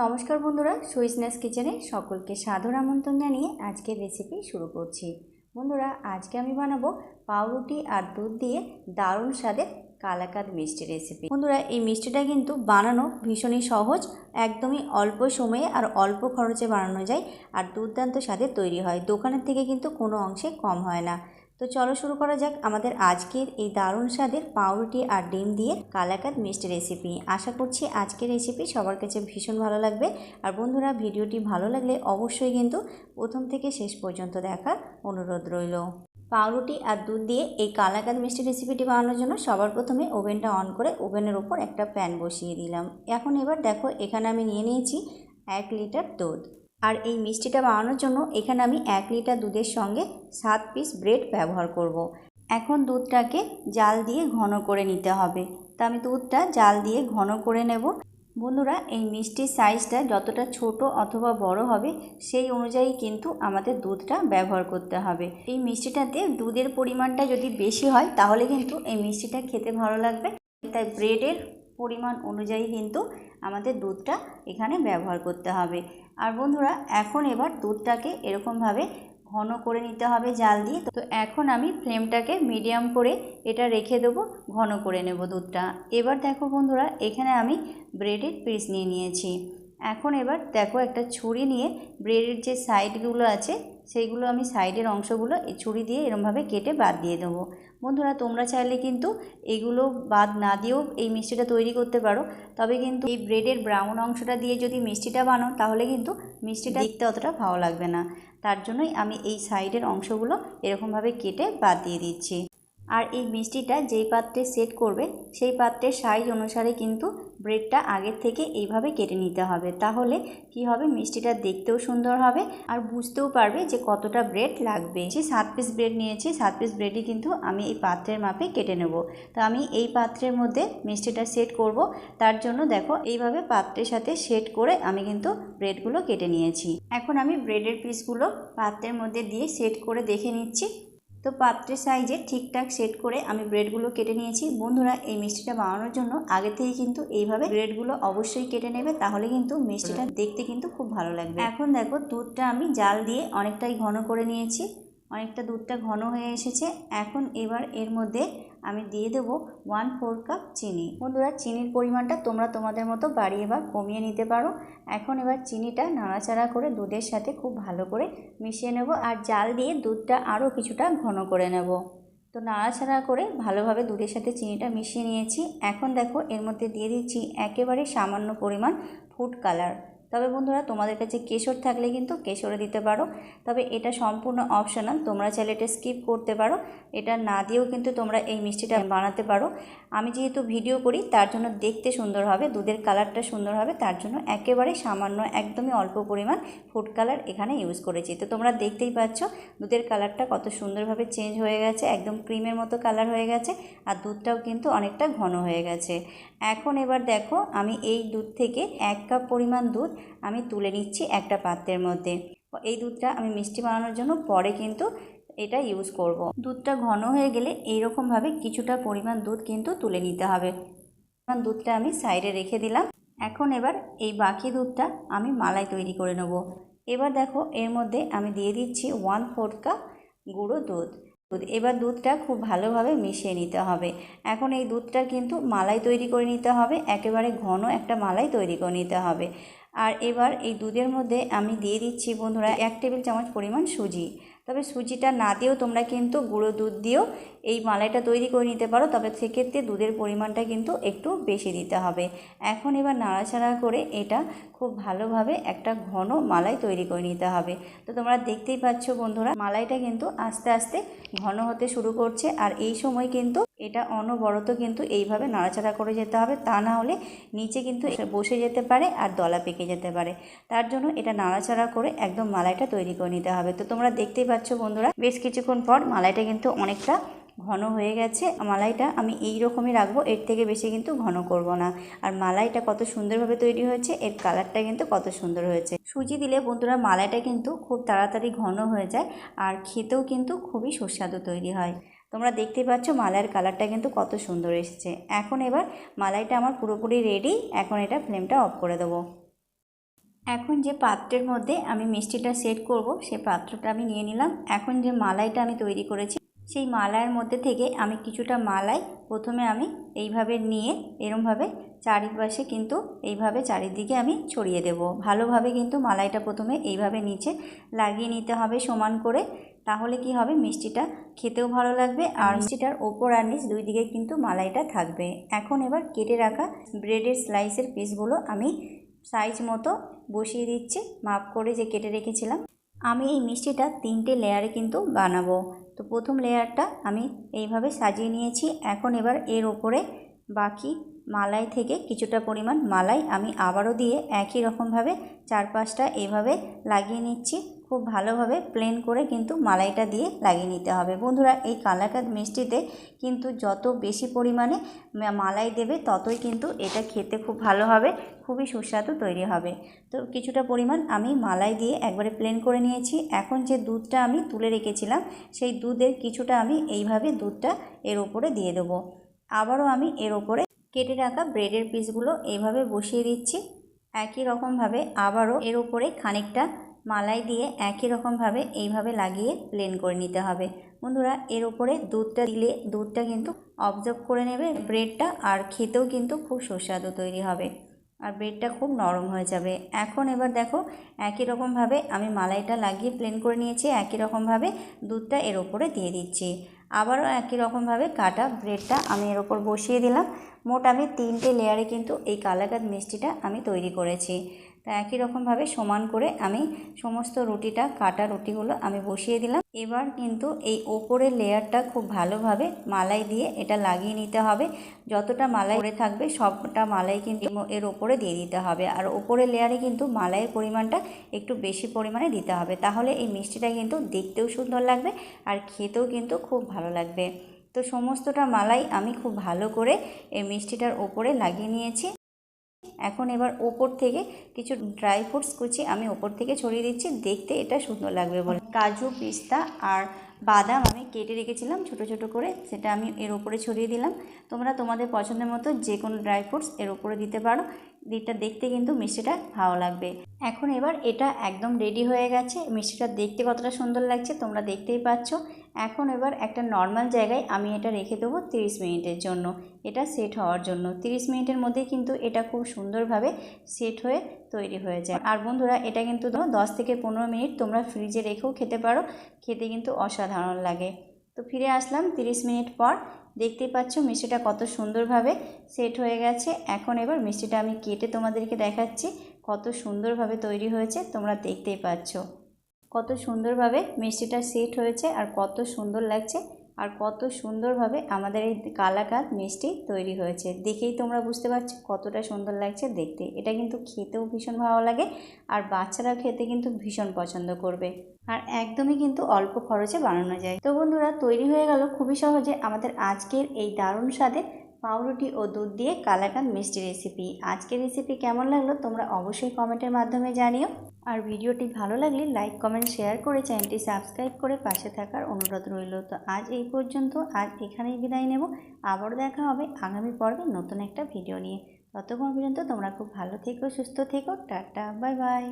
নমস্কার বন্ধুরা, সুইসনেস কিচেনে সকলকে সাদর আমন্ত্রণ জানিয়ে আজকের রেসিপি শুরু করছি। বন্ধুরা, আজকে আমি বানাবো পাউরুটি আর দুধ দিয়ে দারুণ স্বাদের কালাকাদ মিষ্টি রেসিপি বন্ধুরা, এই মিষ্টিটা কিন্তু বানানো ভীষণই সহজ, একদমই অল্প সময়ে আর অল্প খরচে বানানো যায় আর দুর্দান্ত স্বাদের তৈরি হয়। দোকানের থেকে কিন্তু কোনো অংশে কম হয় না। তো চলো শুরু করা যাক আমাদের আজকের এই দারুণ স্বাদের পাউরুটি আর ডিম দিয়ে কালাকাদ মিষ্টি রেসিপি আশা করছি আজকের রেসিপি সবার কাছে ভীষণ ভালো লাগবে। আর বন্ধুরা, ভিডিওটি ভালো লাগলে অবশ্যই কিন্তু প্রথম থেকে শেষ পর্যন্ত দেখার অনুরোধ রইল। পাউরুটি আর দুধ দিয়ে এই কালাকাদ মিষ্টি রেসিপিটি বানানোর জন্য সবার প্রথমে ওভেনটা অন করে ওভেনের ওপর একটা প্যান বসিয়ে দিলাম। এখন এবার দেখো, এখানে আমি নিয়ে নিয়েছি এক লিটার দুধ। আর এই মিষ্টিটা বানানোর জন্য এখানে আমি এক লিটার দুধের সঙ্গে সাত পিস ব্রেড ব্যবহার করব। এখন দুধটাকে জাল দিয়ে ঘন করে নিতে হবে। তা আমি দুধটা জাল দিয়ে ঘন করে নেব। বন্ধুরা, এই মিষ্টির সাইজটা যতটা ছোট অথবা বড় হবে, সেই অনুযায়ী কিন্তু আমাদের দুধটা ব্যবহার করতে হবে। এই মিষ্টিটাতে দুধের পরিমাণটা যদি বেশি হয়, তাহলে কিন্তু এই মিষ্টিটা খেতে ভালো লাগবে। তাই ব্রেডের পরিমাণ অনুযায়ী কিন্তু আমাদের দুধটা এখানে ব্যবহার করতে হবে। আর বন্ধুরা, এখন এবার দুধটাকে এরকমভাবে ঘন করে নিতে হবে জাল দিয়ে। তো এখন আমি ফ্লেমটাকে মিডিয়াম করে এটা রেখে দেবো, ঘন করে নেব দুধটা। এবার দেখো বন্ধুরা, এখানে আমি ব্রেডের পিস নিয়ে নিয়েছি। এখন এবার দেখো একটা ছুরি নিয়ে ব্রেডের যে সাইডগুলো আছে, সেইগুলো আমি সাইডের অংশগুলো এই ছুরি দিয়ে এরমভাবে কেটে বাদ দিয়ে দেবো। বন্ধুরা, তোমরা চাইলে কিন্তু এগুলো বাদ না দিয়েও এই মিষ্টিটা তৈরি করতে পারো। তবে কিন্তু এই ব্রেডের ব্রাউন অংশটা দিয়ে যদি মিষ্টিটা বানো তাহলে কিন্তু মিষ্টিটা দেখতে অতটা ভালো লাগবে না। তার জন্যই আমি এই সাইডের অংশগুলো এরকমভাবে কেটে বাদ দিয়ে দিচ্ছি। আর এই মিষ্টিটা যেই পাত্রে সেট করবে, সেই পাত্রের সাইজ অনুসারে কিন্তু ব্রেডটা আগের থেকে এইভাবে কেটে নিতে হবে। তাহলে কি হবে? মিষ্টিটা দেখতেও সুন্দর হবে আর বুঝতেও পারবে যে কতটা ব্রেড লাগবে। যে সাত পিস ব্রেড নিয়েছি, সাত পিস ব্রেডই কিন্তু আমি এই পাত্রের মাপে কেটে নেব। তো আমি এই পাত্রের মধ্যে মিষ্টিটা সেট করব। তার জন্য দেখো, এইভাবে পাত্রের সাথে সেট করে আমি কিন্তু ব্রেডগুলো কেটে নিয়েছি। এখন আমি ব্রেডের পিসগুলো পাত্রের মধ্যে দিয়ে সেট করে দেখে নিচ্ছি। তো পাত্রের সাইজে ঠিকঠাক সেট করে আমি ব্রেডগুলো কেটে নিয়েছি। বন্ধুরা, এই মিষ্টিটা বানানোর জন্য আগে থেকে কিন্তু এইভাবে ব্রেডগুলো অবশ্যই কেটে নেবে, তাহলে কিন্তু মিষ্টিটা দেখতে কিন্তু খুব ভালো লাগবে। এখন দেখো, দুধটা আমি জাল দিয়ে অনেকটাই ঘন করে নিয়েছি। অনেকটা দুধটা ঘন হয়ে এসেছে। এখন এবার এর মধ্যে আমি দিয়ে দেবো ওয়ান ফোর কাপ চিনি। বন্ধুরা, চিনির পরিমাণটা তোমরা তোমাদের মতো বাড়িয়ে বা কমিয়ে নিতে পারো। এখন এবার চিনিটা নাড়াচাড়া করে দুধের সাথে খুব ভালো করে মিশিয়ে নেব আর জাল দিয়ে দুধটা আরও কিছুটা ঘন করে নেব। তো নাড়াচাড়া করে ভালোভাবে দুধের সাথে চিনিটা মিশিয়ে নিয়েছি। এখন দেখো, এর মধ্যে দিয়ে দিচ্ছি একেবারে সামান্য পরিমাণ ফুড কালার তবে বন্ধুরা, তোমাদের কাছে কেশর থাকলে কিন্তু কেশরে দিতে পারো। তবে এটা সম্পূর্ণ অপশনাল তোমরা চাইলে এটা স্কিপ করতে পারো। এটা না দিয়েও কিন্তু তোমরা এই মিষ্টিটা বানাতে পারো। আমি যেহেতু ভিডিও করি, তার জন্য দেখতে সুন্দর হবে, দুধের কালারটা সুন্দর হবে, তার জন্য একেবারে সামান্য, একদমই অল্প পরিমাণ ফুড কালার এখানে ইউজ করেছি। তো তোমরা দেখতেই পাচ্ছ, দুধের কালারটা কত সুন্দরভাবে চেঞ্জ হয়ে গেছে, একদম ক্রিমের মতো কালার হয়ে গেছে, আর দুধটাও কিন্তু অনেকটা ঘন হয়ে গেছে। এখন এবার দেখো, আমি এই দুধ থেকে এক কাপ পরিমাণ দুধ আমি তুলে নিচ্ছি একটা পাত্রের মধ্যে। এই দুধটা আমি মিষ্টি বানানোর জন্য পরে কিন্তু এটা ইউজ করব। দুধটা ঘন হয়ে গেলে এইরকমভাবে কিছুটা পরিমাণ দুধ কিন্তু তুলে নিতে হবে। দুধটা আমি সাইডে রেখে দিলাম। এখন এবার এই বাকি দুধটা আমি মালাই তৈরি করে নেব। এবার দেখো এর মধ্যে আমি দিয়ে দিচ্ছি ওয়ান ফোর্থ কাপ গুঁড়ো দুধ। দুধ এবার দুধটা খুব ভালোভাবে মিশিয়ে নিতে হবে। এখন এই দুধটা কিন্তু মালাই তৈরি করে নিতে হবে। একেবারে ঘন একটা মালাই তৈরি করে নিতে হবে। আর এবার এই দুধের মধ্যে আমি দিয়ে দিচ্ছি বন্ধুরা এক টেবিল চামচ পরিমাণ সুজি। তবে সুজিটা না দিয়েও তোমরা কিন্তু গুঁড়ো দুধ দিয়েও এই মালাইটা তৈরি করে নিতে পারো। তবে সেক্ষেত্রে দুধের পরিমাণটা কিন্তু একটু বেশি দিতে হবে। এখন এবার নাড়াচাড়া করে এটা খুব ভালোভাবে একটা ঘন মালাই তৈরি করে নিতে হবে। তো তোমরা দেখতেই পাচ্ছ বন্ধুরা, মালাইটা কিন্তু আস্তে আস্তে ঘন হতে শুরু করছে আর এই সময় কিন্তু এটা অনবরত কিন্তু এইভাবে নাড়াচাড়া করে যেতে হবে। তা না হলে নিচে কিন্তু বসে যেতে পারে আর দলা পেকে যেতে পারে। তার জন্য এটা নাড়াচাড়া করে একদম মালাইটা তৈরি করে নিতে হবে। তো তোমরা দেখতেই পাচ্ছ বন্ধুরা। বেশ কিছুক্ষণ পর মালাইটা কিন্তু অনেকটা ঘন হয়ে গেছে। মালাইটা আমি এই রকমই রাখব, এর থেকে বেশি কিন্তু ঘন করব না। আর মালাইটা কত সুন্দরভাবে তৈরি হয়েছে, এর কালারটা কিন্তু কত সুন্দর হয়েছে। সুজি দিলে বন্ধুরা মালাইটা কিন্তু খুব তাড়াতাড়ি ঘন হয়ে যায়, আর খেতেও কিন্তু খুবই সুস্বাদু তৈরি হয়। তোমরা দেখতে পাচ্ছ মালাইয়ের কালারটা কিন্তু কত সুন্দর এসেছে। এখন এবার মালাইটা আমার পুরোপুরি রেডি এখন এটা ফ্লেমটা অফ করে দেবো। এখন যে পাত্রের মধ্যে আমি মিষ্টিটা সেট করব সেই পাত্রটা আমি নিয়ে নিলাম। এখন যে মালাইটা আমি তৈরি করেছি, সেই মালাইয়ের মধ্যে থেকে আমি কিছুটা মালাই প্রথমে আমি এইভাবে নিয়ে এরমভাবে চারিপাশে কিন্তু এইভাবে চারিদিকে আমি ছড়িয়ে দেব। ভালোভাবে কিন্তু মালাইটা প্রথমে এইভাবে নিচে লাগিয়ে নিতে হবে সমান করে, তাহলে কি হবে? মিষ্টিটা খেতেও ভালো লাগবে আর মিষ্টিটার ওপর আর নিচ দুই দিকে কিন্তু মালাইটা থাকবে। এখন এবার কেটে রাখা ব্রেডের স্লাইসের পিসগুলো আমি সাইজ মতো বসিয়ে দিচ্ছি। মাপ করে যে কেটে রেখেছিলাম, আমি এই মিষ্টিটা তিনটে লেয়ারে কিন্তু বানাবো। তো প্রথম লেয়ারটা আমি এইভাবে সাজিয়ে নিয়েছি। এখন এবার এর ওপরে বাকি মালাই থেকে কিছুটা পরিমাণ মালাই আমি আবারও দিয়ে একই রকমভাবে চারপাশটা এভাবে লাগিয়ে নিচ্ছি। খুব ভালোভাবে প্লেন করে কিন্তু মালাইটা দিয়ে লাগিয়ে নিতে হবে। বন্ধুরা, এই কালাকাদ মিষ্টিতে কিন্তু যত বেশি পরিমাণে মালাই দেবে ততই কিন্তু এটা খেতে খুব ভালো হবে, খুবই সুস্বাদু তৈরি হবে। তো কিছুটা পরিমাণ আমি মালাই দিয়ে একবারে প্লেন করে নিয়েছি। এখন যে দুধটা আমি তুলে রেখেছিলাম, সেই দুধের কিছুটা আমি এইভাবে দুধটা এর ওপরে দিয়ে দেবো। আবারও আমি এর ওপরে কেটে রাখা ব্রেডের পিসগুলো এইভাবে বসিয়ে দিচ্ছি। একই রকমভাবে আবারও এর ওপরে খানিকটা মালাই দিয়ে একই রকমভাবে এইভাবে লাগিয়ে প্লেন করে নিতে হবে। বন্ধুরা, এর ওপরে দুধটা দিলে দুধটা কিন্তু অবজার্ভ করে নেবে ব্রেডটা আর খেতেও কিন্তু খুব সুস্বাদু তৈরি হবে। আর ব্রেডটা খুব নরম হয়ে যাবে। এখন এবার দেখো, একই রকমভাবে আমি মালাইটা লাগিয়ে প্লেন করে নিয়েছি, একই রকমভাবে দুধটা এর ওপরে দিয়ে দিচ্ছি। আবারও একই রকমভাবে কাটা ব্রেডটা আমি এর ওপর বসিয়ে দিলাম। মোট আমি তিনটে লেয়ারে কিন্তু এই কালাকাদ মিষ্টিটা আমি তৈরি করেছি। তা একই রকমভাবে সমান করে আমি সমস্ত রুটিটা, কাটা রুটিগুলো আমি বসিয়ে দিলাম। এবার কিন্তু এই ওপরের লেয়ারটা খুব ভালোভাবে মালাই দিয়ে এটা লাগিয়ে নিতে হবে। যতটা মালাই পরে থাকবে, সবটা মালাই কিন্তু এর ওপরে দিয়ে দিতে হবে। আর ওপরের লেয়ারে কিন্তু মালাইয়ের পরিমাণটা একটু বেশি পরিমাণে দিতে হবে। তাহলে এই মিষ্টিটা কিন্তু দেখতেও সুন্দর লাগবে আর খেতেও কিন্তু খুব ভালো লাগবে। তো সমস্তটা মালাই আমি খুব ভালো করে এই মিষ্টিটার ওপরে লাগিয়ে নিয়েছি। এখন এবার ওপর থেকে কিছু ড্রাই ফ্রুটস কুচি আমি ওপর থেকে ছড়িয়ে দিচ্ছি। দেখতে এটা সুন্দর লাগবে বলে। কাজু, পিস্তা আর বাদাম আমি কেটে রেখেছিলাম ছোট ছোট করে। সেটা আমি এর ওপরে ছড়িয়ে দিলাম। তোমরা তোমাদের পছন্দের মতো যে কোনো ড্রাই ফ্রুটস এর ওপরে দিতে পারো। দিকটা দেখতে কিন্তু মিষ্টিটা ভালো লাগবে। এখন এবার এটা একদম রেডি হয়ে গেছে। মিষ্টিটা দেখতে কতটা সুন্দর লাগছে তোমরা দেখতেই পাচ্ছ। এখন এবার একটা নর্মাল জায়গায় আমি এটা রেখে দেবো তিরিশ মিনিটের জন্য। এটা সেট হওয়ার জন্য। তিরিশ মিনিটের মধ্যে কিন্তু এটা খুব সুন্দরভাবে সেট হয়ে তৈরি হয়ে যায়। আর বন্ধুরা, এটা কিন্তু দশ থেকে পনেরো মিনিট তোমরা ফ্রিজে রেখেও খেতে পারো। খেতে কিন্তু অসাধারণ লাগে। তো ফিরে আসলাম তিরিশ মিনিট পর। দেখতেই পাচ্ছ মিষ্টিটা কত সুন্দরভাবে সেট হয়ে গেছে। এখন এবার মিষ্টিটা আমি কেটে তোমাদেরকে দেখাচ্ছি কত সুন্দরভাবে তৈরি হয়েছে, তোমরা দেখতেই পাচ্ছ। কত সুন্দরভাবে মিষ্টিটা সেট হয়েছে আর কত সুন্দর লাগছে। আর কত সুন্দরভাবে আমাদের এই কালাকাঁদ মিষ্টি তৈরি হয়েছে। দেখেই তোমরা বুঝতে পারছ কতটা সুন্দর লাগছে দেখতে। এটা কিন্তু খেতেও ভীষণ ভালো লাগে আর বাচ্চারা খেতে কিন্তু ভীষণ পছন্দ করবে। আর একদমই কিন্তু অল্প খরচে বানানো যায়। তো বন্ধুরা, তৈরি হয়ে গেল খুবই সহজে আমাদের আজকের এই দারুণ স্বাদের পাউরুটি ও দুধ দিয়ে কালাকাঁদ মিষ্টি রেসিপি আজকের রেসিপি কেমন লাগল তোমরা অবশ্যই কমেন্টের মাধ্যমে জানিও। আর ভিডিওটি ভালো লাগলে লাইক কমেন্ট শেয়ার করে চ্যানেলটি সাবস্ক্রাইব করে পাশে থাকার অনুরোধ রইল। তো আজ এই পর্যন্ত, আজ এখানেই বিদায় নেব। আবার দেখা হবে আগামী পর্বে নতুন একটা ভিডিও নিয়ে। ততক্ষণ পর্যন্ত তোমরা খুব ভালো থেকো, সুস্থ থেকো। Tata bye bye